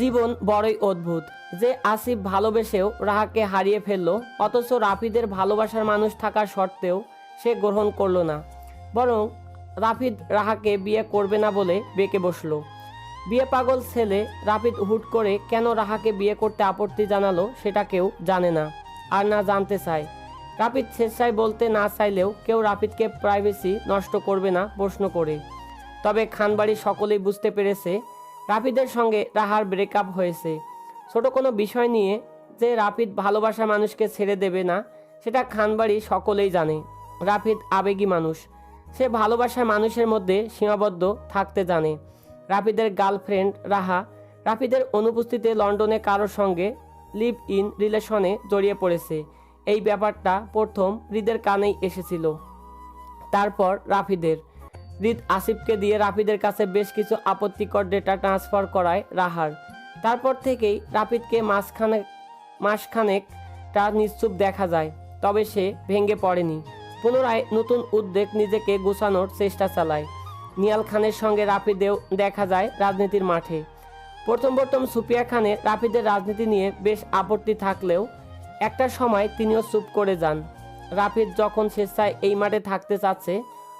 জীবন বড়ই অদ্ভুত। যে আসিফ ভালোবেসেও রাহাকে হারিয়ে ফেলল, অথচ রাফিদের ভালোবাসার মানুষ থাকা সত্ত্বেও সে গ্রহণ করল না। বরং রাফিদ রাহাকে বিয়ে করবে না বলে বেঁকে বসল। বিয়ে পাগল ছেলে রাফিদ হুট করে কেন রাহাকে বিয়ে করতে আপত্তি জানালো সেটা কেউ জানে না আর না জানতে চায়। রাফিদ স্বেচ্ছায় বলতে না চাইলেও কেউ রাফিদকে প্রাইভেসি নষ্ট করবে না প্রশ্ন করে। তবে খানবাড়ি সকলেই বুঝতে পেরেছে রাফিদের সঙ্গে রাহার ব্রেকআপ হয়েছে। ছোট কোনো বিষয় নিয়ে যে রাফিদ ভালোবাসা মানুষকে ছেড়ে দেবে না, সেটা খানবাড়ি সকলেই জানে। রাফিদ আবেগী মানুষ। সে ভালোবাসার মানুষের মধ্যে সীমাবদ্ধ থাকতে জানে। রাফিদের গার্লফ্রেন্ড রাহা। রাফিদের অনুপস্থিতিতে লন্ডনে কারোর সঙ্গে লিভ ইন রিলেশনে জড়িয়ে পড়েছে। এই ব্যাপারটা প্রথম হৃদের কানেই এসেছিল। তারপর রাফিদের। হৃদ আসিফকে দিয়ে রাফিদের কাছে বেশ কিছু আপত্তিকর ডেটা ট্রান্সফার করায় রাহার। তারপর থেকেই রাফিদকে মাসখানে মাসখানেক তা নিশ্চুপ দেখা যায়, তবে সে ভেঙে পড়েনি। পুনরায় নতুন উদ্বেগ নিজেকে গোছানোর চেষ্টা চালায়। নিয়াল খানের সঙ্গে রাফিদেও দেখা যায় রাজনীতির মাঠে। প্রথম প্রথম সুপিয়া খানের রাফিদের রাজনীতি নিয়ে বেশ আপত্তি থাকলেও একটা সময় তিনিও চুপ করে যান। রাফিদ যখন স্বেচ্ছায় এই মাঠে থাকতে চাচ্ছে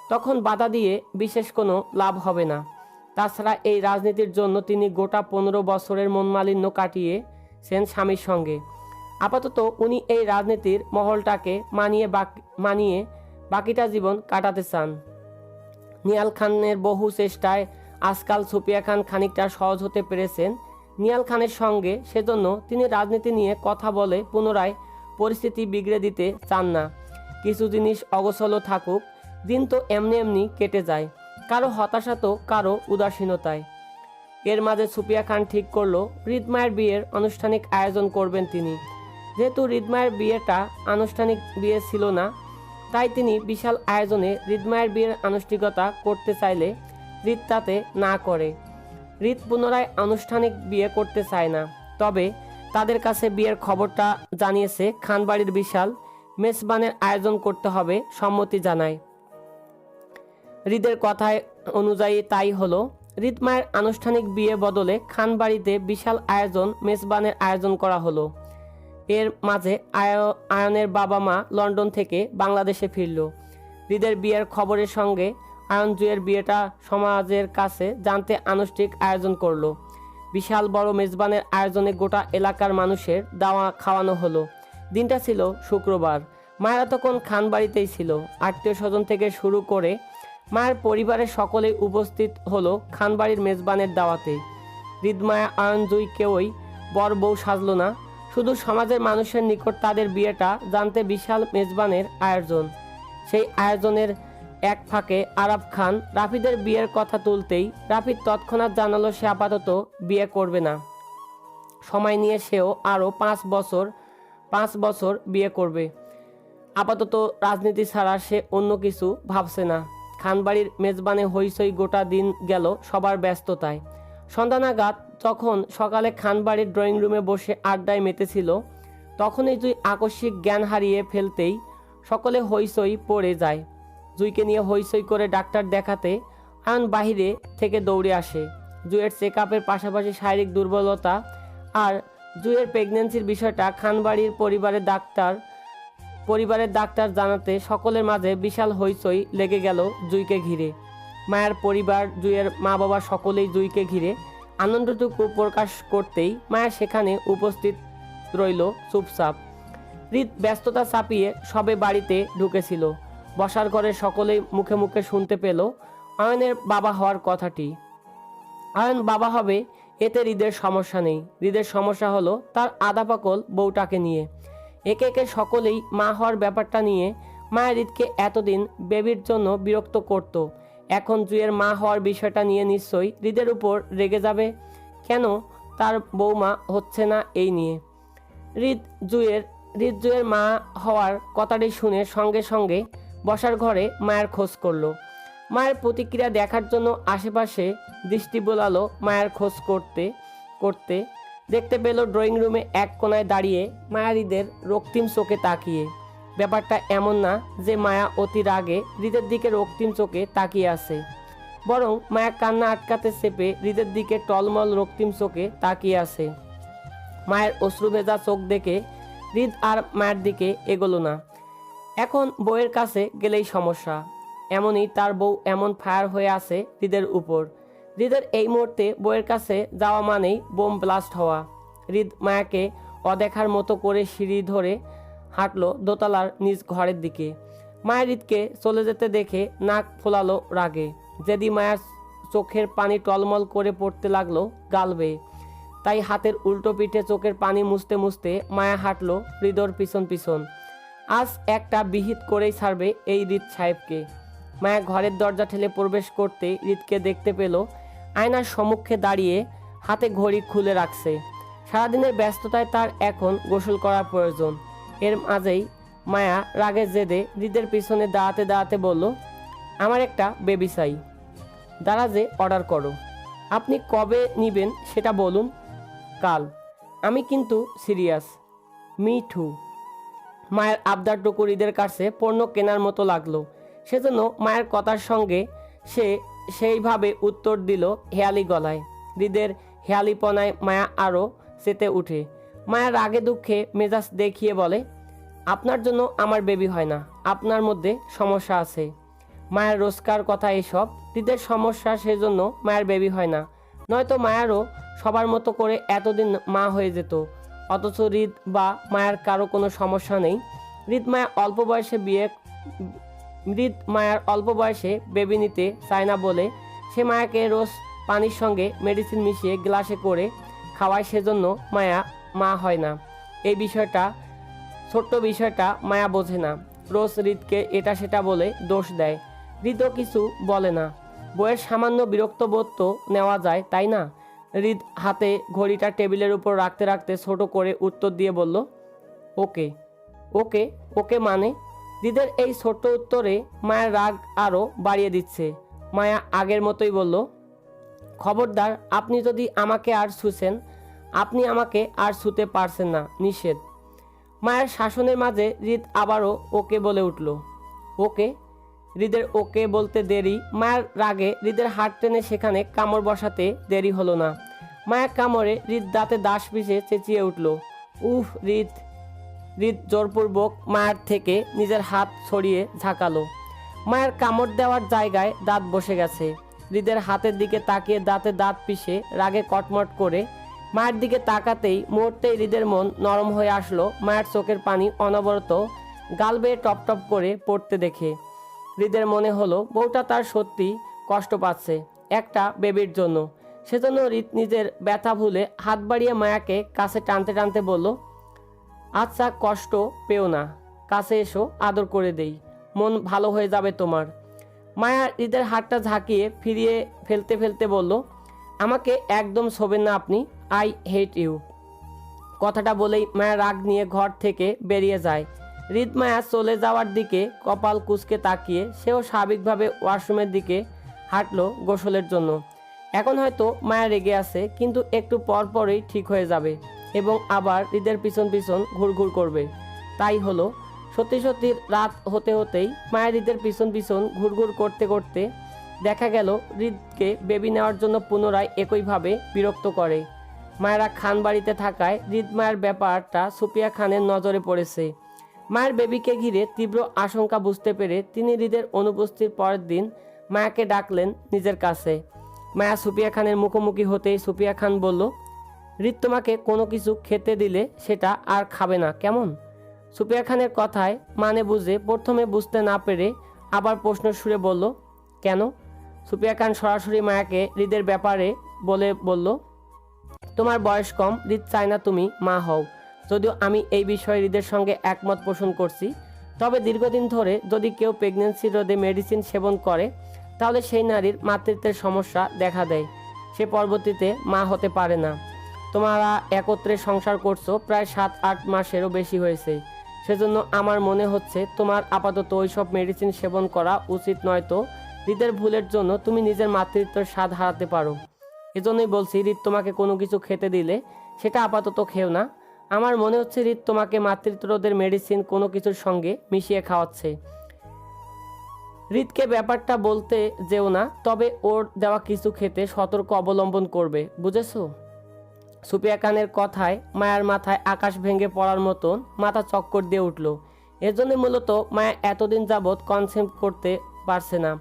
তখন বাধা দিয়ে বিশেষ কোনো লাভ হবে না। তাছাড়া এই রাজনীতির জন্য তিনি গোটা পনেরো বছরের মনমালিন্য কাটিয়ে সেন স্বামীর সঙ্গে। আপাতত উনি এই রাজনীতির মহলটাকে মানিয়ে মানিয়ে বাকিটা জীবন কাটাতে চান। নিয়াল খানের বহু চেষ্টায় আজকাল সুপিয়া খান খানিকটা সহজ হতে পেরেছেন। নিয়াল খানের সঙ্গে সেজন্য তিনি রাজনীতি নিয়ে কথা বলে পুনরায় পরিস্থিতি বিগড়ে দিতে চান না। কিছু জিনিস অগোছলো থাকুক দিন তো এমনি এমনি কেটে যায়। কারও হতাশা তো, কারও উদাসীনতায়। এর মাঝে সুপিয়া খান ঠিক করল হৃদমায়ের বিয়ের আনুষ্ঠানিক আয়োজন করবেন তিনি। যেহেতু হৃদমায়ের বিয়েটা আনুষ্ঠানিক বিয়ে ছিল না, তাই তিনি বিশাল আয়োজনে হৃদমায়ের বিয়ের আনুষ্ঠানিকতা করতে চাইলে হৃদ তাতে না করে। হৃদ পুনরায় আনুষ্ঠানিক বিয়ে করতে চায় না। তবে তাদের কাছে বিয়ের খবরটা জানিয়েছে খানবাড়ির বিশাল, মেজবানের আয়োজন করতে হবে সম্মতি জানায়। হৃদের কথায় অনুযায়ী তাই হলো। হৃদমায়ের আনুষ্ঠানিক বিয়ে বদলে খানবাড়িতে বিশাল আয়োজন, মেজবানের আয়োজন করা হলো। এর মাঝে আয়- আয়নের বাবা মা লন্ডন থেকে বাংলাদেশে ফিরল। হৃদের বিয়ের খবরের সঙ্গে আয়ন জুয়ের বিয়েটা সমাজের কাছে জানতে আনুষ্ঠানিক আয়োজন করল। বিশাল বড় মেজবানের আয়োজনে গোটা এলাকার মানুষের দাওয়া খাওয়ানো হলো। দিনটা ছিল শুক্রবার। মায়েরা তখন খান বাড়িতেই ছিল। আত্মীয় স্বজন থেকে শুরু করে মায়ের পরিবারের সকলেই উপস্থিত হলো খানবাড়ির মেজবানের দাওয়াতে। হৃদমায়া আয়নজয়ী কেউই বর বউ সাজলো না। শুধু সমাজের মানুষের নিকট তাদের বিয়েটা জানতে বিশাল মেজবানের আয়োজন। সেই আয়োজনের এক ফাঁকে আরাব খান রাফিদের বিয়ের কথা তুলতেই রাফিদ তৎক্ষণাৎ জানালো সে আপাতত বিয়ে করবে না। সময় নিয়ে সেও আরও পাঁচ বছর পাঁচ বছর বিয়ে করবে। আপাতত রাজনীতি ছাড়া সে অন্য কিছু ভাবছে না। খানবাড়ির মেজবানে হইসই গোটা দিন গেল সবার ব্যস্ততায়। সন্ধ্যা নাগাদ যখন সকালে খানবাড়ির ড্রয়িং রুমে বসে আড্ডায় মেতেছিল, তখনই জুই আকস্মিক জ্ঞান হারিয়ে ফেলতেই সকলে হইসই পড়ে যায়। জুইকে নিয়ে হইসই করে ডাক্তার দেখাতে আয়ন বাহিরে থেকে দৌড়ে আসে। জুয়ের চেক আপের পাশাপাশি শারীরিক দুর্বলতা আর জুয়ের প্রেগনেন্সির বিষয়টা খানবাড়ির পরিবারের ডাক্তার পরিবারের ডাক্তার জানাতে সকলের মাঝে বিশাল হইচই লেগে গেল জুইকে ঘিরে। মায়ের পরিবার, জুইয়ের মা বাবা সকলেই জুইকে ঘিরে আনন্দটুকু প্রকাশ করতেই মায়া সেখানে উপস্থিত রইল চুপচাপ। হৃদ ব্যস্ততা চাপিয়ে সবে বাড়িতে ঢুকেছিল। বসার ঘরে সকলেই মুখে মুখে শুনতে পেল আয়নের বাবা হওয়ার কথাটি। আয়ন বাবা হবে, এতে হৃদের সমস্যা নেই। হৃদের সমস্যা হলো তার আধা পাকল বউটাকে নিয়ে। একে একে সকলেই মা হওয়ার ব্যাপারটা নিয়ে মায়ের হৃদকে এতদিন বেবির জন্য বিরক্ত করত। এখন জুয়ের মা হওয়ার বিষয়টা নিয়ে নিশ্চয়ই হৃদের উপর রেগে যাবে। কেন? তার বৌমা হচ্ছে না এই নিয়ে। হৃদ জুয়ের হৃদ জুয়ের মা হওয়ার কথাটি শুনে সঙ্গে সঙ্গে বসার ঘরে মায়ের খোঁজ করল। মায়ের প্রতিক্রিয়া দেখার জন্য আশেপাশে দৃষ্টি বোলালো মায়ের খোঁজ করতে করতে দেখতে পেল ড্রয়িং রুমে এক কোনায় দাঁড়িয়ে মায়ারিদের রক্তিম চোখে তাকিয়ে। ব্যাপারটা এমন না যে মায়া অতি রাগে হৃদের দিকে রক্তিম চোখে তাকিয়ে আছে। বরং মায়া কান্না আটকাতে চেপে হৃদের দিকে টলমল রক্তিম চোখে তাকিয়ে আছে। মায়ের অশ্রু ভেজা চোখ দেখে হৃদ আর মায়ের দিকে এগোলো না। এখন বউয়ের কাছে গেলেই সমস্যা। এমনই তার বউ এমন ফায়ার হয়ে আছে হৃদের উপর। হৃদের এই মুহূর্তে বউয়ের কাছে যাওয়া মানেই বোম ব্লাস্ট হওয়া। হৃদ মায়াকে অদেখার মতো করে সিঁড়ি ধরে হাঁটলো দোতলার নিজ ঘরের দিকে। মায়ের হৃদকে চলে যেতে দেখে নাক ফোলালো রাগে। যেদি মায়ার চোখের পানি টলমল করে পড়তে লাগল গাল বেয়ে। তাই হাতের উল্টো পিঠে চোখের পানি মুছতে মুছতে মায়া হাঁটলো হৃদর পিছন পিছন। আজ একটা বিহিত করেই ছাড়বে এই রিত সাহেবকে। মায়া ঘরের দরজা ঠেলে প্রবেশ করতে হৃদকে দেখতে পেল আয়নার সম্মুখে দাঁড়িয়ে হাতে ঘড়ি খুলে রাখছে। সারাদিনের ব্যস্ততায় তার এখন গোসল করার প্রয়োজন। এর মাঝেই মায়া রাগের জেদে হৃদের পিছনে দাঁড়াতে দাঁড়াতে বলল, আমার একটা বেবি চাই। দাঁড়াজে অর্ডার করো। আপনি কবে নিবেন সেটা বলুন। কাল। আমি কিন্তু সিরিয়াস। মি টু মায়ের আবদারটুকু হৃদের কাছে পণ্য কেনার মতো লাগল। সেজন্য মায়ের কথার সঙ্গে সে সেইভাবে উত্তর দিল হেয়ালি গলায়। হৃদের হেয়ালিপনায় মায়া আরও চেতে উঠে। মায়া রাগে দুঃখে মেজাজ দেখিয়ে বলে, আপনার জন্য আমার বেবি হয় না, আপনার মধ্যে সমস্যা আছে। মায়ের রোজকার কথা এসব হৃদের সমস্যা সেজন্য মায়ের বেবি হয় না। নয়তো মায়ারও সবার মতো করে এতদিন মা হয়ে যেত। অথচ হৃদ বা মায়ের কারও কোনো সমস্যা নেই। হৃদ মায়া অল্প বয়সে বিয়ে হৃদ মায়ার অল্প বয়সে বেবি নিতে চায় না বলে সে মায়াকে রোজ পানির সঙ্গে মেডিসিন মিশিয়ে গ্লাসে করে খাওয়ায় সেজন্য মায়া মা হয় না। এই বিষয়টা, ছোট্ট বিষয়টা মায়া বোঝে না। রোজ হৃদকে এটা সেটা বলে দোষ দেয়। হৃদও কিছু বলে না। বইয়ের সামান্য বিরক্ত বোধ তো নেওয়া যায়, তাই না? হৃদ হাতে ঘড়িটা টেবিলের উপর রাখতে রাখতে ছোট করে উত্তর দিয়ে বলল, ওকে। ওকে? ওকে মানে? হৃদের এই ছোট্ট উত্তরে মায়ের রাগ আরও বাড়িয়ে দিচ্ছে। মায়া আগের মতোই বলল, খবরদার, আপনি যদি আমাকে আর ছুছেন আপনি আমাকে আর ছুতে পারছেন না, নিষেধ। মায়ের শাসনের মাঝে হৃদ আবারও ওকে বলে উঠল। ওকে? হৃদের ওকে বলতে দেরি, মায়ের রাগে হৃদের হাত টেনে সেখানে কামড় বসাতে দেরি হলো না। মায়ের কামড়ে হৃদ দাঁতে দাস পিষে চেঁচিয়ে উঠল। উফ, হৃদ হৃদ জোরপূর্বক মায়ের থেকে নিজের হাত ছড়িয়ে ঝাঁকালো। মায়ের কামড় দেওয়ার জায়গায় দাঁত বসে গেছে। হৃদের হাতের দিকে তাকিয়ে দাঁতে দাঁত পিষে রাগে কটমট করে মায়ের দিকে তাকাতেই মুহূর্তেই হৃদের মন নরম হয়ে আসলো। মায়ের চোখের পানি অনবরত গাল বেয়ে টপ টপ করে পড়তে দেখে। হৃদের মনে হলো, বউটা তার সত্যি কষ্ট পাচ্ছে, একটা বেবির জন্য। সেজন্য হৃদ নিজের ব্যথা ভুলে হাত বাড়িয়ে মায়াকে কাছে টানতে টানতে বলল আচ্ছা কষ্ট পেও না। কাছে এসো, আদর করে দেই। মন ভালো হয়ে যাবে তোমার। মায়া হৃদের হাতটা ঝাঁকিয়ে ফিরিয়ে ফেলতে ফেলতে বলল, আমাকে একদম শোবেন না আপনি। I hate you. কথাটা বলেই মায়া রাগ নিয়ে ঘর থেকে বেরিয়ে যায়। হৃদ মায়া চলে যাওয়ার দিকে কপাল কুচকে তাকিয়ে সেও স্বাভাবিকভাবে ওয়াশরুমের দিকে হাঁটলো গোসলের জন্য। এখন হয়তো মায়া রেগে আছে, কিন্তু একটু পরপরই ঠিক হয়ে যাবে। এবং আবার হৃদের পিছন পিছন ঘুরঘুর করবে। তাই হলো, সত্যি সত্যি রাত হতে হতেই মায়ের হৃদের পিছন পিছন ঘুরঘুর করতে করতে দেখা গেল হৃদকে বেবি নেওয়ার জন্য পুনরায় একইভাবে বিরক্ত করে। মায়েরা খান বাড়িতে থাকায় হৃদ মায়ের ব্যাপারটা সুপিয়া খানের নজরে পড়েছে। মায়ের বেবিকে ঘিরে তীব্র আশঙ্কা বুঝতে পেরে তিনি হৃদের অনুপস্থিতির পরের দিন মায়াকে ডাকলেন নিজের কাছে। মায়া সুপিয়া খানের মুখোমুখি হতেই সুপিয়া খান বলল হৃদ তোমাকে কোনো কিছু খেতে দিলে সেটা আর খাবে না, কেমন? সুপিয়া খানের কথায় মানে বুঝে প্রথমে বুঝতে না পেরে আবার প্রশ্ন সুরে বলল, কেন? সুপিয়া খান সরাসরি মায়াকে হৃদের ব্যাপারে বলে বলল, তোমার বয়স কম হৃদ চায় না তুমি মা হও। যদিও আমি এই বিষয়ে হৃদের সঙ্গে একমত পোষণ করছি, তবে দীর্ঘদিন ধরে যদি কেউ প্রেগনেন্সি রোধে মেডিসিন সেবন করে, তাহলে সেই নারীর মাতৃত্বের সমস্যা দেখা দেয়। সে পরবর্তীতে মা হতে পারে না। তোমরা একত্রে সংসার করছ, প্রায় সাত, আট মাসেরও বেশি হয়েছে। সেজন্য আমার মনে হচ্ছে তোমার আপাতত ওইসব মেডিসিন সেবন করা উচিত নয়তো হৃদের ভুলের জন্য তুমি নিজের মাতৃত্বের স্বাদ হারাতে পারো। এজন্যই বলছি, হৃদ তোমাকে কোনো কিছু খেতে দিলে সেটা আপাতত খেও না। আমার মনে হচ্ছে হৃদ তোমাকে মাতৃত্ব রোধের মেডিসিন কোনো কিছুর সঙ্গে মিশিয়ে খাওয়াচ্ছে। হৃদকে ব্যাপারটা বলতে যেও না, তবে ওর দেওয়া কিছু খেতে সতর্ক অবলম্বন করবে, বুঝেছ? সুপিয়া খানের কথায় মায়ার মাথায় আকাশ ভেঙে পড়ার মতন মাথা চক্কর দিয়ে উঠল। এর জন্য মূলত মায়া এতদিন যাবৎ কনসেপ্ট করতে পারছে না।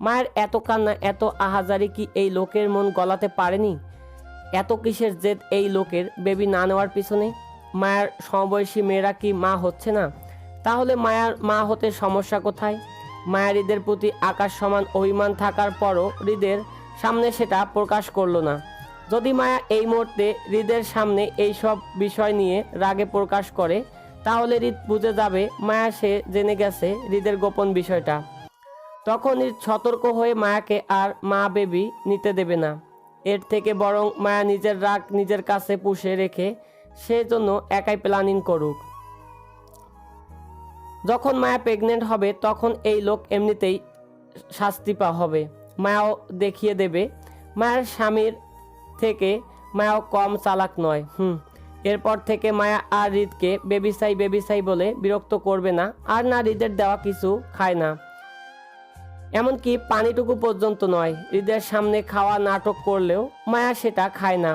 মায়ের এত কান্না, এত আহাজারি কি এই লোকের মন গলাতে পারেনি? এত কিসের জেদ এই লোকের বেবি না নেওয়ার পিছনে? মায়ের সমবয়সী মেয়েরা কি মা হচ্ছে না? তাহলে মায়ার মা হতে সমস্যা কোথায়? মায়ের হৃদের প্রতি আকাশ সমান অভিমান থাকার পরও হৃদের সামনে সেটা প্রকাশ করল না। যদি মায়া এই মুহূর্তে হৃদের সামনে এই সব বিষয় নিয়ে রাগে প্রকাশ করে, তাহলে হৃদ বুঝে যাবে মায়া সে জেনে গেছে হৃদের গোপন বিষয়টা। তখন হৃদ সতর্ক হয়ে মায়াকে আর মা বেবি নিতে দেবে না। এর থেকে বরং মায়া নিজের রাগ নিজের কাছে পুষে রেখে সেজন্য একাই প্ল্যানিং করুক। যখন মায়া প্রেগনেন্ট হবে, তখন এই লোক এমনিতেই শাস্তি পা, হবে। মায়াও দেখিয়ে দেবে, মায়ের স্বামীর থেকে মায়াও কম চালাক নয়, হুম। এরপর থেকে মায়া আর হৃদকে বেবিসাই বেবিসাই বলে বিরক্ত করবে না, আর না হৃদের দেওয়া কিছু খায় না। এমনকি পানিটুকু পর্যন্ত নয়, হৃদের সামনে খাওয়া নাটক করলেও মায়া সেটা খায় না।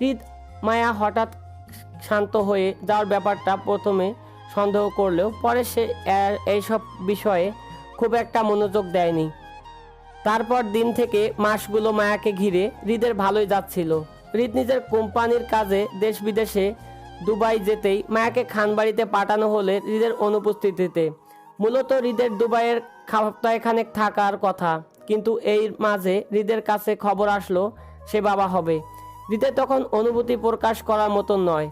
হৃদ, মায়া হঠাৎ শান্ত হয়ে যাওয়ার ব্যাপারটা প্রথমে সন্দেহ করলেও পরে সে এইসব বিষয়ে খুব একটা মনোযোগ দেয়নি। তারপর দিন থেকে মাসগুলো মায়াকে ঘিরে হৃদের ভালোই যাচ্ছিল। হৃদ নিজের কোম্পানির কাজে দেশ বিদেশে দুবাই যেতেই মায়াকে খানবাড়িতে পাঠানো হলে হৃদের অনুপস্থিতিতে। মূলত হৃদের দুবাইয়ের সপ্তাহখানেক থাকার কথা, কিন্তু এই মাঝে হৃদের কাছে খবর আসলো, সে বাবা হবে। হৃদের তখন অনুভূতি প্রকাশ করার মতো নয়।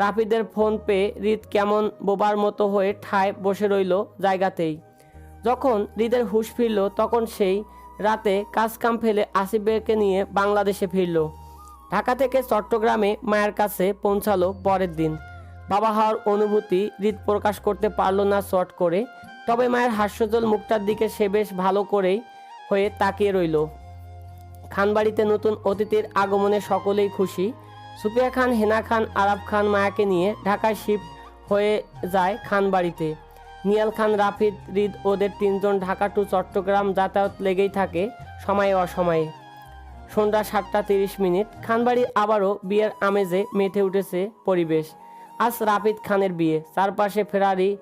রাফিদের ফোন পেয়ে হৃদ কেমন বোবার মতো হয়ে ঠায় বসে রইল জায়গাতেই। যখন হৃদের হুঁশ ফিরল, তখন সেই রাতে কাজকাম ফেলে আসিফকে নিয়ে বাংলাদেশে ফিরল। ঢাকা থেকে চট্টগ্রামে মায়ের কাছে পৌঁছালো পরের দিন। বাবা হওয়ার অনুভূতি হৃদ প্রকাশ করতে পারল না শর্ট করে, তবে মায়ের হাস্যজল মুখটার দিকে সে বেশ ভালো করেই হয়ে তাকিয়ে রইল। খানবাড়িতে নতুন অতিথির আগমনে সকলেই খুশি। সুপিয়া খান, হেনা খান আরাব খান মায়াকে নিয়ে ঢাকায় শিফট হয়ে যায় খানবাড়িতে। নিয়াল খান, রাফিদ, রিদ ওদের তিনজন ঢাকা টু চট্টগ্রাম যাতায়াত লেগেই থাকে সময়ে অসময়ে। সন্ধ্যা সাতটা তিরিশ মিনিট। খানবাড়ি আবারও বিয়ের আমেজে মেতে উঠেছে পরিবেশ। আজ রাফিদ খানের বিয়ে। চারপাশে ফেরারি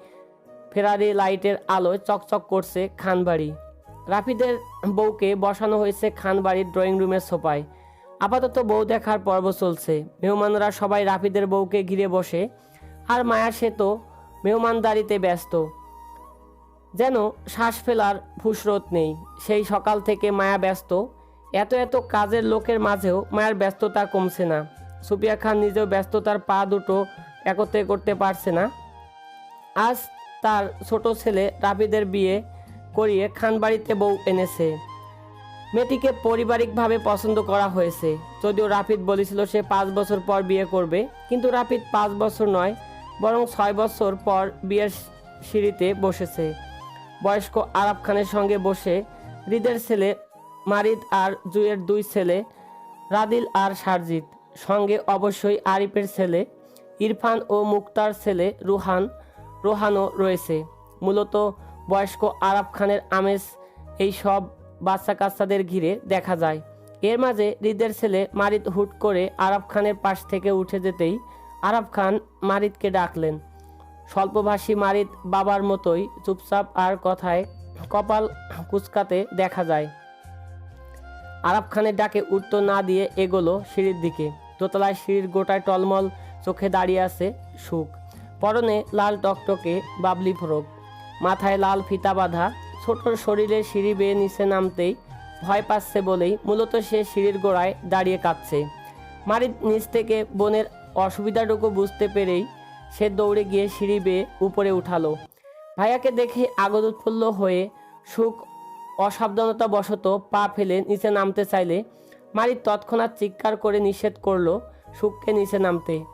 ফেরারি লাইটের আলোয় চকচক করছে খানবাড়ি। রাফিদের বউকে বসানো হয়েছে খানবাড়ির ড্রয়িং রুমের সোফায়। আপাতত বউ দেখার পর্ব চলছে। মেহমানরা সবাই রাফিদের বউকে ঘিরে বসে। আর মায়া সে তো মেহমানদারিতে ব্যস্ত। যেন শ্বাস ফেলার ফুসরত নেই। সেই সকাল থেকে মায়া ব্যস্ত। এত এত কাজের লোকের মাঝেও মায়ের ব্যস্ততা কমছে না। সুপিয়া খান নিজেও ব্যস্ততার পা দুটো একত্রে করতে পারছে না। আজ তার ছোট ছেলে রাফিদের বিয়ে করিয়ে খানবাড়িতে বউ এনেছে। মেয়েটিকে পারিবারিকভাবে পছন্দ করা হয়েছে। যদিও রাফিদ বলেছিল সে পাঁচ বছর পর বিয়ে করবে। কিন্তু রাফিদ পাঁচ বছর নয় বরং ছয় বছর পর বিয়ের সিঁড়িতে বসেছে। বয়স্ক আরাব খানের সঙ্গে বসে হৃদের ছেলে মারিদ আর জুয়ের দুই ছেলে রাদিল আর সারজিৎ। সঙ্গে অবশ্যই আরিফের ছেলে ইরফান ও মুক্তার ছেলে রুহান, রোহানও রয়েছে। মূলত বয়স্ক আরাব খানের আমেজ এই সব বাচ্চা কাচ্চাদের ঘিরে দেখা যায়। এর মাঝে হৃদের ছেলে মারিদ হুট করে আরাব খানের পাশ থেকে উঠে যেতেই আরাব খান মারিদকে ডাকলেন। স্বল্পভাষী মারিদ বাবার মতোই চুপচাপ আর কথায় কপাল কুচকাতে দেখা যায়। আরাব খানের ডাকে উত্তর না দিয়ে এগোলো সিঁড়ির দিকে। দোতলায় সিঁড়ির গোটায় টলমল চোখে দাঁড়িয়ে আছে সুখ। পরনে লাল টকটকে বাবলি ফ্রক। মাথায় লাল ফিতা বাঁধা। ছোট শরীরে সিঁড়ি বেয়ে নিচে নামতেই ভয় পাচ্ছে বলেই মূলত সে সিঁড়ির গোড়ায় দাঁড়িয়ে কাঁদছে। মারিদ নিচ থেকে বোনের অসুবিধাটুকু বুঝতে পেরেই সে দৌড়ে গিয়ে সিঁড়ি বেয়ে উপরে উঠালো। ভাইয়াকে দেখে আগত উৎফুল্ল হয়ে সুখ অসাবধানতা বশত পা ফেলে নিচে নামতে চাইলে মারিদ তৎক্ষণাৎ চিৎকার করে নিষেধ করল সুখকে নিচে নামতে।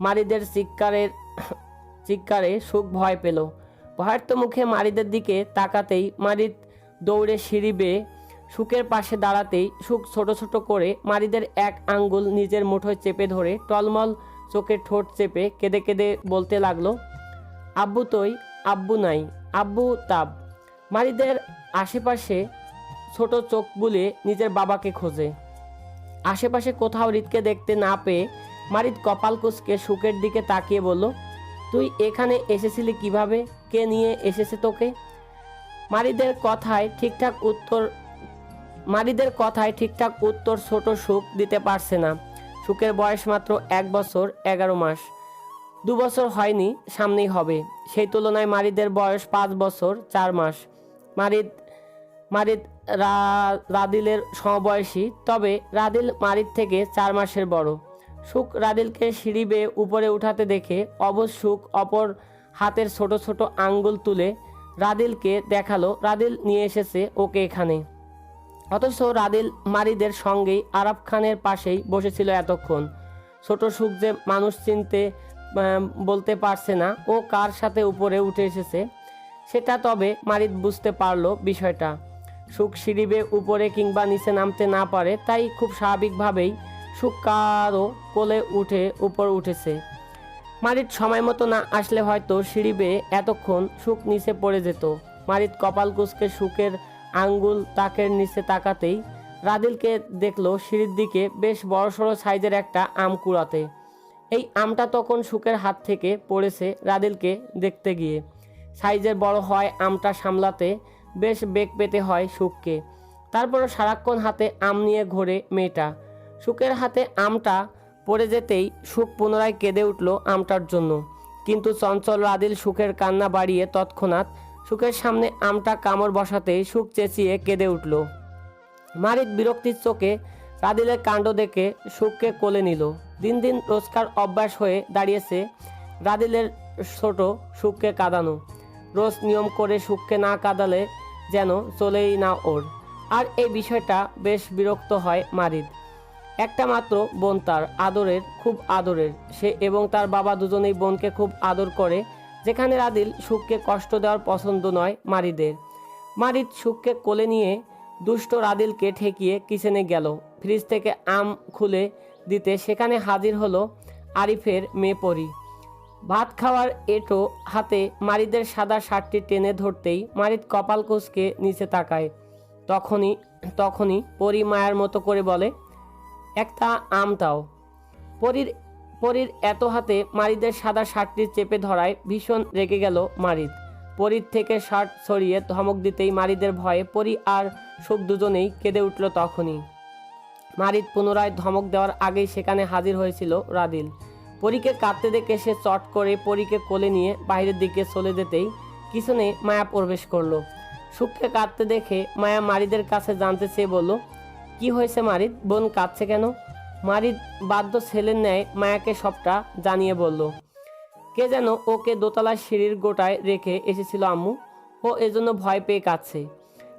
মারিদের চিৎকারের চিৎকারে সুখ ভয় পেল। ভয়ার্ত মুখে মারিদের দিকে তাকাতেই মারিদ দৌড়ে সিঁড়ি বেয়ে সুখের পাশে দাঁড়াতেই সুখ ছোট ছোট করে মারিদের এক আঙ্গুল নিজের মুঠোয় চেপে ধরে টলমল চোখের ঠোঁট চেপে কেঁদে কেঁদে বলতে লাগল, আব্বু তই, আব্বু নাই, আব্বু তাব। মারিদের আশেপাশে ছোট চোখ বুলে নিজের বাবাকে খোঁজে। আশেপাশে কোথাও রিতকে দেখতে না পেয়ে মারিদ কপাল কুচকে সুখের দিকে তাকিয়ে বলল, তুই এখানে এসেছিলি কীভাবে? কে নিয়ে এসেছে তোকে? মারিদের কথায় ঠিকঠাক উত্তর মারিদের কথায় ঠিকঠাক উত্তর ছোট সুখ দিতে পারছে না। সুখের বয়স মাত্র এক বছর, এগারো মাস। দু বছর হয়নি, সামনেই হবে। সেই তুলনায় মারিদের বয়স পাঁচ বছর, চার মাস। মারিদ মারিদ রাদিলের সমবয়সী, তবে রাদিল মারিদ থেকে চার মাসের বড়। সুখ রাদিলকে সিঁড়ি বেয়ে উপরে উঠাতে দেখে অবশ সুখ অপর হাতের ছোট ছোট আঙ্গুল তুলে রাদিলকে দেখাল, রাদিল নিয়ে এসেছে ওকে এখানে। অথচ রাদিল মারিদের সঙ্গেই আরাব খানের পাশেই বসেছিল এতক্ষণ। ছোট সুখ যে মানুষ চিনতে বলতে পারছে না ও কার সাথে উপরে উঠে এসেছে, সেটা তবে মারিদ বুঝতে পারল বিষয়টা। সুখ সিঁড়িবে উপরে কিংবা নিচে নামতে না পারে, তাই খুব স্বাভাবিকভাবেই সুখ কারও কোলে উঠে, উপর উঠেছে। মারিদ সময় মতো না আসলে হয়তো সিঁড়ি এতক্ষণ সুখ নিচে পড়ে যেত। মারিদ কপাল কুচকে সুখের আঙ্গুল তাকের নিচে তাকাতেই রাদিলকে দেখল সিঁড়ির দিকে বেশ বড়সড় সাইজের একটা আম কুড়াতে। এই আমটা তখন সুখের হাত থেকে পড়েছে রাদিলকে দেখতে গিয়ে। সাইজের বড় হয় আমটা সামলাতে বেশ বেগ পেতে হয় সুখকে। তারপরও সারাক্ষণ হাতে আম নিয়ে ঘোরে মেয়েটা। সুখের হাতে আমটা পড়ে যেতেই সুখ পুনরায় কেঁদে উঠল আমটার জন্য। কিন্তু চঞ্চল রাদিল সুখের কান্না বাড়িয়ে তৎক্ষণাৎ সুখের সামনে আমটা কামড় বসাতেই সুখ চেঁচিয়ে কেঁদে উঠল। মারিক বিরক্তির চোখে রাদিলের কাণ্ড দেখে সুখকে কোলে নিল। দিন দিন রোজকার অভ্যাস হয়ে দাঁড়িয়েছে রাদিলের ছোট সুখকে কাঁদানো। রোজ নিয়ম করে সুখকে না কাঁদালে যেন চলেই না ওর। আর এই বিষয়টা বেশ বিরক্ত হয় মারিদ একটা মাত্র বোন তার, আদরের, খুব আদরের। সে এবং তার বাবা দুজনেই বোনকে খুব আদর করে যেখানে রাদিল সুখকে কষ্ট দেওয়ার পছন্দ নয় মারিদের। মারিদ সুখকে কোলে নিয়ে দুষ্ট রাদিলকে ঠেকিয়ে কিচেনে গেল। ফ্রিজ থেকে আম খুলে দিতে সেখানে হাজির হলো আরিফের মেয়ে পরি। ভাত খাওয়ার এটো হাতে মারিদের সাদা শার্টটি টেনে ধরতেই মারিদ কপাল কুচকে নিচে তাকায়। তখনই তখনই পরি মায়ার মতো করে বলে, একটা আম তাও পরীর পরীর এত হাতে মারিদের সাদা শার্টটি চেপে ধরায় ভীষণ রেগে গেল মারিদ। পরীর থেকে শার্ট ছড়িয়ে ধমক দিতেই মারিদের ভয়ে পরি আর সুখ দুজনেই কেঁদে উঠল তখনই। মারিদ পুনরায় ধমক দেওয়ার আগেই সেখানে হাজির হয়েছিল রাদিল। পরীকে কাঁদতে দেখে সে চট করে পরীকে কোলে নিয়ে বাইরের দিকে চলে যেতেই কিছুনে মায়া প্রবেশ করল। সুখকে কাঁদতে দেখে মায়া মারিদের কাছে জানতে চেয়ে বলল, কি হয়েছে মারিদ? বোন কাঁদছে কেন? মারিদ বাধ্য ছেলের ন্যায় মায়াকে সবটা জানিয়ে বলল। কে যেন ওকে দোতলার সিঁড়ির গোটায় রেখে এসেছিল আম্মু ও এজন্য ভয় পেয়ে কাঁদছে।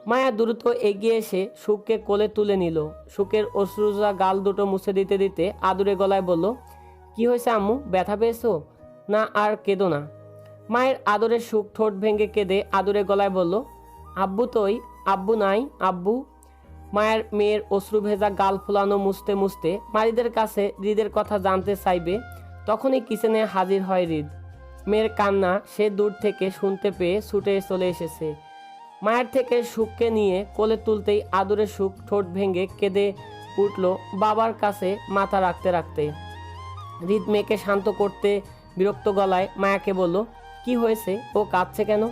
মায়া দ্রুত এগিয়ে এসে সুখকে কোলে তুলে নিল। সুখের অশ্রুজা গাল দুটো মুছে দিতে দিতে আদুরে গলায় বলল, কি হয়েছে আম্মু? ব্যথা পেয়েছ? না, আর কেঁদো না। মায়ের আদরের সুখ ঠোঁট ভেঙে কেঁদে আদুরে গলায় বলল, আব্বু তোই আব্বু নাই, আব্বু মায়ের মেয়ের অশ্রু ভেজা গাল ফুলানো মুছতে মুছতে মারিদের কাছে হৃদের কথা জানতে চাইবে, তখনই কিচেনে হাজির হয় হৃদ। মেয়ের কান্না সে দূর থেকে শুনতে পেয়ে ছুটে চলে এসেছে। মায়ের থেকে সুখকে নিয়ে কোলে তুলতেই আদরের সুখ ঠোঁট ভেঙে কেঁদে উঠল বাবার কাছে মাথা রাখতে রাখতে। হৃদ মেয়েকে শান্ত করতে বিরক্ত গলায় মায়াকে বলল, কি হয়েছে? ও কাঁদছে কেন?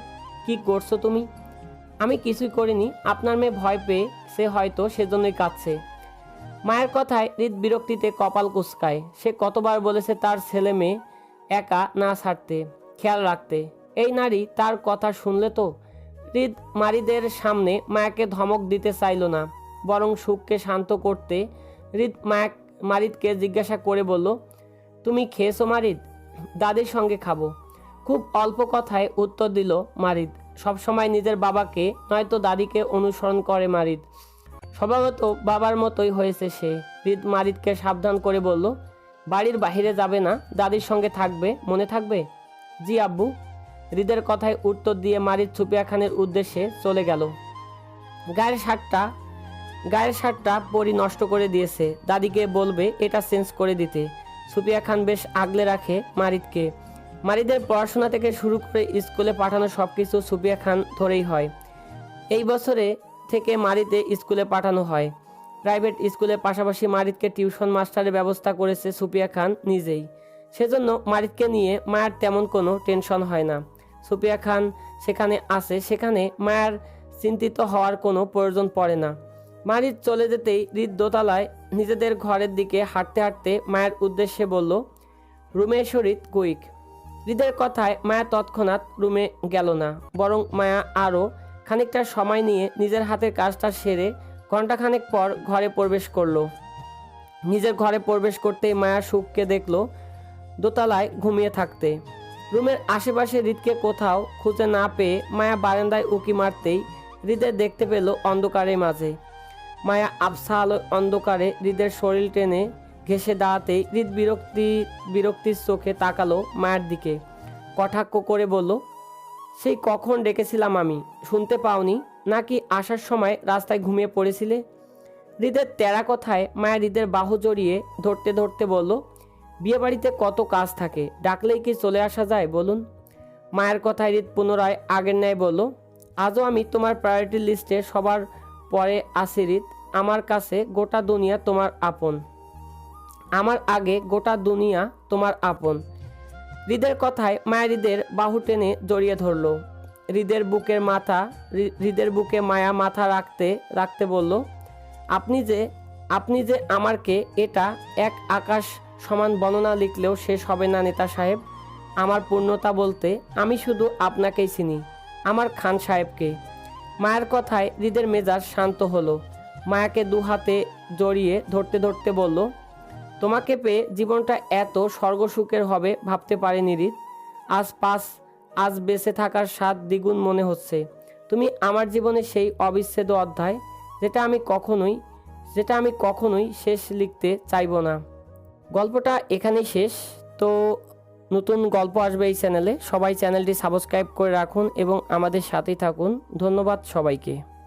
কি করছ তুমি? আমি কিছুই করিনি। আপনার মেয়ে ভয় পেয়ে সে হয়তো সেজন্যই কাঁদছে। মায়ের কথায় হৃদ বিরক্তিতে কপাল কুচকায়। সে কতবার বলেছে তার ছেলে মেয়ে একা না ছাড়তে, খেয়াল রাখতে। এই নারী তার কথা শুনলে তো হৃদ মারিদের সামনে মায়াকে ধমক দিতে চাইল না, বরং সুখকে শান্ত করতে হৃদ মায়া মারিদকে জিজ্ঞাসা করে বলল, তুমি খেয়েছো মারিদ? দাদির সঙ্গে খাব। খুব অল্প কথায় উত্তর দিল মারিদ। সবসময় নিজের বাবাকে, নয়তো দাদিকে অনুসরণ করে মারিদ স্বভাবত বাবার মতোই হয়েছে সে। হৃদ মারিদকে সাবধান করে বলল, বাড়ির বাইরে যাবে না, দাদির সঙ্গে থাকবে, মনে থাকবে? জি আব্বু। হৃদের কথায় উত্তর দিয়ে মারিদ সুপিয়া খানের উদ্দেশ্যে চলে গেল। গায়ের শার্টটা গায়ের শার্টটা পরি নষ্ট করে দিয়েছে। দাদিকে বলবে এটা চেঞ্জ করে দিতে। সুপিয়া খান বেশ আগলে রাখে মারিদকে মারিদের পড়াশোনা থেকে শুরু করে স্কুলে পাঠানো সব কিছু সুপিয়া খান ধরেই হয়। এই বছরে থেকে মারিতে স্কুলে পাঠানো হয়। প্রাইভেট স্কুলের পাশাপাশি মারিতকে টিউশন মাস্টারের ব্যবস্থা করেছে সুপিয়া খান নিজেই। সেজন্য মারিতকে নিয়ে মায়ের তেমন কোনো টেনশন হয় না। সুপিয়া খান সেখানে আসে সেখানে মায়ের চিন্তিত হওয়ার কোনো প্রয়োজন পড়ে না। মারিত চলে যেতেই হৃদ দোতলায় নিজেদের ঘরের দিকে হাঁটতে হাঁটতে মায়ের উদ্দেশ্যে বলল, রুমে শরীর কুইক। হৃদের কথায় মায়া তৎক্ষণাৎ রুমে গেল না, বরং মায়া আরও খানিকটা সময় নিয়ে নিজের হাতের কাজটা সেরে ঘন্টাখানেক পর ঘরে প্রবেশ করল। নিজের ঘরে প্রবেশ করতেই মায়া সুখকে দেখল দোতলায় ঘুমিয়ে থাকতে। রুমের আশেপাশে হৃদকে কোথাও খুঁজে না পেয়ে মায়া বারান্দায় উকি মারতেই হৃদের দেখতে পেল অন্ধকারের মাঝে। মায়া আবসা আলো অন্ধকারে হৃদের শরীর টেনে ঘেসে দাঁড়াতেই হৃদ বিরক্তি, বিরক্তির চোখে তাকালো মায়ের দিকে। কটাক্ষ করে বলল, সেই কখন ডেকেছিলাম আমি? শুনতে পাওনি। নাকি আসার সময় রাস্তায় ঘুমিয়ে পড়েছিলে? হৃদের তেরা কথায় মায়া হৃদের বাহু জড়িয়ে ধরতে ধরতে বলল, বিয়েবাড়িতে কত কাজ থাকে, ডাকলেই কি চলে আসা যায় বলুন? মায়ের কথায় হৃদ পুনরায় আগের ন্যায় বলল, আজও আমি তোমার প্রায়োরিটি লিস্টে সবার পরে আসি হৃদ। আমার কাছে গোটা দুনিয়া তোমার আপন। আমার আগে গোটা দুনিয়া তোমার আপন। হৃদের কথায় মায়া হৃদের বাহু টেনে জড়িয়ে ধরল। হৃদের বুকের মাথা হৃদের বুকে মায়া মাথা রাখতে রাখতে বলল, আপনি যে আপনি যে আমারকে এটা এক আকাশ সমান বর্ণনা লিখলেও শেষ হবে না নেতা সাহেব। আমার পূর্ণতা বলতে আমি শুধু আপনাকেই চিনি, আমার খান সাহেবকে। মায়ের কথায় হৃদের মেজাজ শান্ত হলো। মায়াকে দু হাতে জড়িয়ে ধরতে ধরতে বলল তোমাকে পেয়ে জীবনটা এত স্বর্গসুখের হবে ভাবতে পারিনি হৃদ আজ পাস আজ বেঁচে থাকার স্বাদ দ্বিগুণ মনে হচ্ছে। তুমি আমার জীবনে সেই অবিচ্ছেদ্য অধ্যায়, যেটা আমি কখনোই, যেটা আমি কখনোই শেষ লিখতে চাইব না। গল্পটা এখানেই শেষ। তো নতুন গল্প আসবে এই চ্যানেলে। সবাই চ্যানেলটি সাবস্ক্রাইব করে রাখুন এবং আমাদের সাথেই থাকুন। ধন্যবাদ সবাইকে।